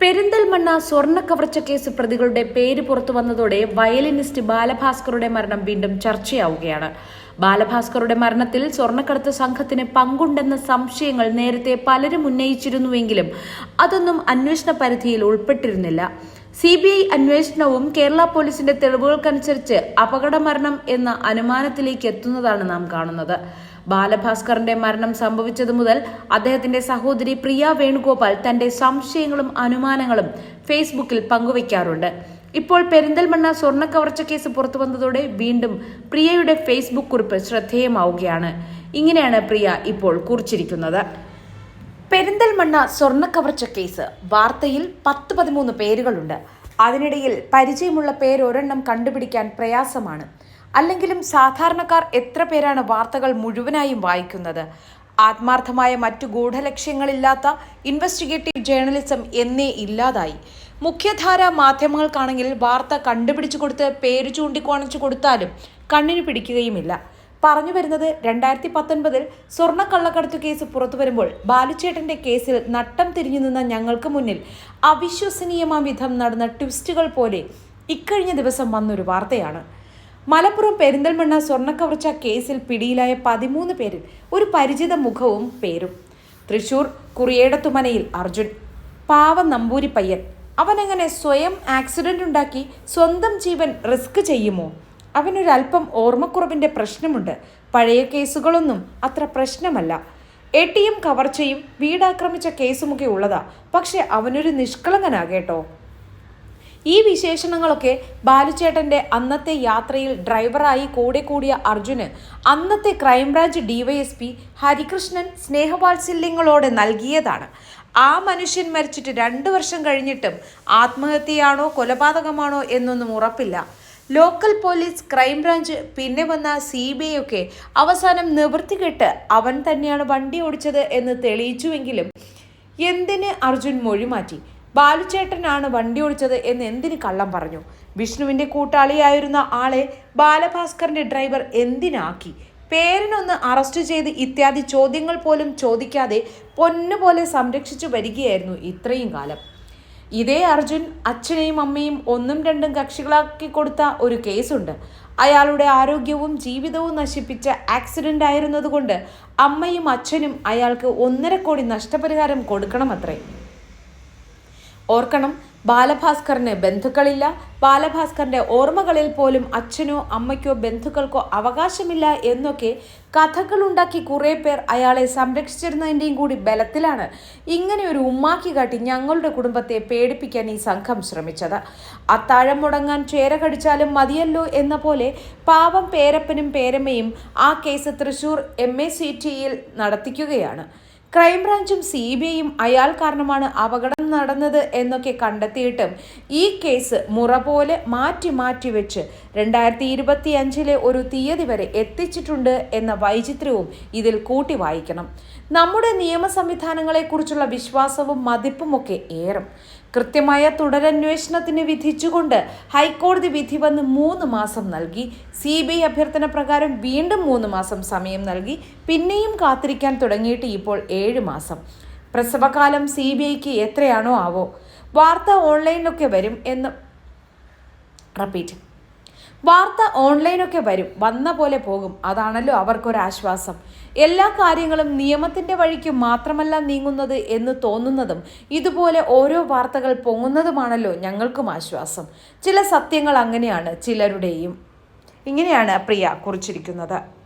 പെരിന്തൽമണ്ണ സ്വർണ കവർച്ച കേസ് പ്രതികളുടെ പേര് പുറത്തു വന്നതോടെ വയലിനിസ്റ്റ് ബാലഭാസ്കറുടെ മരണം വീണ്ടും ചർച്ചയാവുകയാണ്. ബാലഭാസ്കറുടെ മരണത്തിൽ സ്വർണക്കടത്ത് സംഘത്തിന് പങ്കുണ്ടെന്ന സംശയങ്ങൾ നേരത്തെ പലരും ഉന്നയിച്ചിരുന്നുവെങ്കിലും അതൊന്നും അന്വേഷണ പരിധിയിൽ ഉൾപ്പെട്ടിരുന്നില്ല. സി ബി ഐ അന്വേഷണവും കേരള പോലീസിന്റെ തെളിവുകൾക്കനുസരിച്ച് അപകടമരണം എന്ന അനുമാനത്തിലേക്ക് എത്തുന്നതാണ് നാം കാണുന്നത്. ബാലഭാസ്കറിന്റെ മരണം സംഭവിച്ചതു മുതൽ അദ്ദേഹത്തിന്റെ സഹോദരി പ്രിയ വേണുഗോപാൽ തന്റെ സംശയങ്ങളും അനുമാനങ്ങളും ഫേസ്ബുക്കിൽ പങ്കുവയ്ക്കാറുണ്ട്. ഇപ്പോൾ പെരിന്തൽമണ്ണ സ്വർണ കവർച്ച കേസ് പുറത്തു വന്നതോടെ വീണ്ടും പ്രിയയുടെ ഫേസ്ബുക്ക് കുറിപ്പ് ശ്രദ്ധേയമാവുകയാണ്. ഇങ്ങനെയാണ് പ്രിയ ഇപ്പോൾ കുറിച്ചിരിക്കുന്നത്. പെരിന്തൽമണ്ണ സ്വർണക്കവർച്ച കേസ്. വാർത്തയിൽ പത്ത് പതിമൂന്ന് പേരുകളുണ്ട്. അതിനിടയിൽ പരിചയമുള്ള പേരൊരെണ്ണം കണ്ടുപിടിക്കാൻ പ്രയാസമാണ്. അല്ലെങ്കിലും സാധാരണക്കാർ എത്ര പേരാണ് വാർത്തകൾ മുഴുവനായും വായിക്കുന്നത്? ആത്മാർത്ഥമായ മറ്റു ഗൂഢലക്ഷ്യങ്ങളില്ലാത്ത ഇൻവെസ്റ്റിഗേറ്റീവ് ജേർണലിസം എന്നേ ഇല്ലാതായി. മുഖ്യധാര മാധ്യമങ്ങൾക്കാണെങ്കിൽ വാർത്ത കണ്ടുപിടിച്ചു കൊടുത്ത് പേര് ചൂണ്ടിക്കാണിച്ചു കൊടുത്താലും കണ്ണിന് പിടിക്കുകയുമില്ല. പറഞ്ഞു വരുന്നത് രണ്ടായിരത്തി പത്തൊൻപതിൽ സ്വർണ കള്ളക്കടത്ത് കേസ് പുറത്തു വരുമ്പോൾ ബാലുചേട്ടന്റെ കേസിൽ നട്ടം തിരിഞ്ഞു നിന്ന ഞങ്ങൾക്ക് മുന്നിൽ അവിശ്വസനീയമാം വിധം നടന്ന ട്വിസ്റ്റുകൾ പോലെ ഇക്കഴിഞ്ഞ ദിവസം വന്നൊരു വാർത്തയാണ്. മലപ്പുറം പെരിന്തൽമണ്ണ സ്വർണക്കവർച്ച കേസിൽ പിടിയിലായ പതിമൂന്ന് പേരിൽ ഒരു പരിചിത മുഖവും പേരും. തൃശൂർ കുറിയേടത്തുമനയിൽ അർജുൻ പാവ നമ്പൂരി പയ്യൻ അവനങ്ങനെ സ്വയം ആക്സിഡന്റ് ഉണ്ടാക്കി സ്വന്തം ജീവൻ റിസ്ക് ചെയ്യുമോ? അവനൊരല്പം ഓർമ്മക്കുറവിന്റെ പ്രശ്നമുണ്ട്. പഴയ കേസുകളൊന്നും അത്ര പ്രശ്നമല്ല. എ ടി എം കവർച്ചയും വീടാക്രമിച്ച കേസുമൊക്കെ ഉള്ളതാ. പക്ഷെ അവനൊരു നിഷ്കളങ്കനാകേട്ടോ. ഈ വിശേഷണങ്ങളൊക്കെ ബാലുചേട്ടന്റെ അന്നത്തെ യാത്രയിൽ ഡ്രൈവറായി കൂടെ കൂടിയ അർജുന് അന്നത്തെ ക്രൈംബ്രാഞ്ച് ഡിവൈഎസ്പി ഹരികൃഷ്ണൻ സ്നേഹവാത്സല്യങ്ങളോടെ നൽകിയതാണ്. ആ മനുഷ്യൻ മരിച്ചിട്ട് രണ്ട് വർഷം കഴിഞ്ഞിട്ടും ആത്മഹത്യയാണോ കൊലപാതകമാണോ എന്നൊന്നും ഉറപ്പില്ല. ലോക്കൽ പോലീസ് ക്രൈംബ്രാഞ്ച് പിന്നെ വന്ന സി ബി ഐ ഒക്കെ അവസാനം നിവൃത്തികെട്ട് അവൻ തന്നെയാണ് വണ്ടി ഓടിച്ചത് എന്ന് തെളിയിച്ചുവെങ്കിലും എന്തിന് അർജുൻ മൊഴി മാറ്റി? ബാലുചേട്ടനാണ് വണ്ടി ഓടിച്ചത് എന്ന് എന്തിന് കള്ളം പറഞ്ഞു? വിഷ്ണുവിന്റെ കൂട്ടാളിയായിരുന്ന ആളെ ബാലഭാസ്കറിന്റെ ഡ്രൈവർ എന്തിനാക്കി? പേരിനൊന്ന് അറസ്റ്റ് ചെയ്ത് ഇത്യാദി ചോദ്യങ്ങൾ പോലും ചോദിക്കാതെ പൊന്നുപോലെ സംരക്ഷിച്ചു വരികയായിരുന്നു ഇത്രയും കാലം. ഇതേ അർജുൻ അച്ഛനെയും അമ്മയും ഒന്നും രണ്ടും കക്ഷികളാക്കി കൊടുത്ത ഒരു കേസുണ്ട്. അയാളുടെ ആരോഗ്യവും ജീവിതവും നശിപ്പിച്ച ആക്സിഡന്റ് ആയിരുന്നതുകൊണ്ട് അമ്മയും അച്ഛനും അയാൾക്ക് ഒന്നര കോടി നഷ്ടപരിഹാരം കൊടുക്കണമത്രേ. ഓർക്കണം ബാലഭാസ്കറിന് ബന്ധുക്കളില്ല. ബാലഭാസ്കറിന്റെ ഓർമ്മകളിൽ പോലും അച്ഛനോ അമ്മയ്ക്കോ ബന്ധുക്കൾക്കോ അവകാശമില്ല എന്നൊക്കെ കഥകളുണ്ടാക്കി കുറേ പേർ അയാളെ സംരക്ഷിച്ചിരുന്നതിന്റെയും കൂടി ബലത്തിലാണ് ഇങ്ങനെ ഒരു ഉമ്മാക്കി കാട്ടി ഞങ്ങളുടെ കുടുംബത്തെ പേടിപ്പിക്കാൻ ഈ സംഘം ശ്രമിച്ചത്. അത്താഴം മുടങ്ങാൻ ചേര കടിച്ചാലും മതിയല്ലോ എന്ന പോലെ പാവം പേരപ്പനും പേരമ്മയും ആ case Thrissur M A C ടിയിൽ നടത്തിക്കുകയാണ്. ക്രൈംബ്രാഞ്ചും സി ബി ഐയും അയാൾ കാരണമാണ് അപകടം നടന്നത് എന്നൊക്കെ കണ്ടെത്തിയിട്ടും ഈ കേസ് മുറ പോലെ മാറ്റി മാറ്റി വെച്ച് രണ്ടായിരത്തി ഇരുപത്തി അഞ്ചിലെ ഒരു തീയതി വരെ എത്തിച്ചിട്ടുണ്ട് എന്ന വൈചിത്ര്യവും ഇതിൽ കൂട്ടി വായിക്കണം നമ്മുടെ നിയമ സംവിധാനങ്ങളെക്കുറിച്ചുള്ള വിശ്വാസവും മതിപ്പുമൊക്കെ ഏറും. കൃത്യമായ തുടരന്വേഷണത്തിന് വിധിച്ചുകൊണ്ട് ഹൈക്കോടതി വിധി വന്ന് മൂന്ന് മാസം നൽകി. സി ബി ഐ അഭ്യർത്ഥന പ്രകാരം വീണ്ടും മൂന്ന് മാസം സമയം നൽകി. പിന്നെയും കാത്തിരിക്കാൻ തുടങ്ങിയിട്ട് ഇപ്പോൾ ഏഴ് മാസം. പ്രസവകാലം സി ബി ഐക്ക് എത്രയാണോ ആവോ? വാർത്ത ഓൺലൈനിലൊക്കെ വരും എന്ന് റിപ്പീറ്റ്. വാർത്ത ഓൺലൈനൊക്കെ വരും. വന്ന പോലെ പോകും. അതാണല്ലോ അവർക്കൊരാശ്വാസം. എല്ലാ കാര്യങ്ങളും നിയമത്തിന്റെ വഴിക്ക് മാത്രമല്ല നീങ്ങുന്നത് എന്ന് തോന്നുന്നതും ഇതുപോലെ ഓരോ വാർത്തകൾ പൊങ്ങുന്നതുമാണല്ലോ ഞങ്ങൾക്കും ആശ്വാസം. ചില സത്യങ്ങൾ അങ്ങനെയാണ് ചിലരുടെയും. ഇങ്ങനെയാണ് പ്രിയ കുറിച്ചിരിക്കുന്നത്.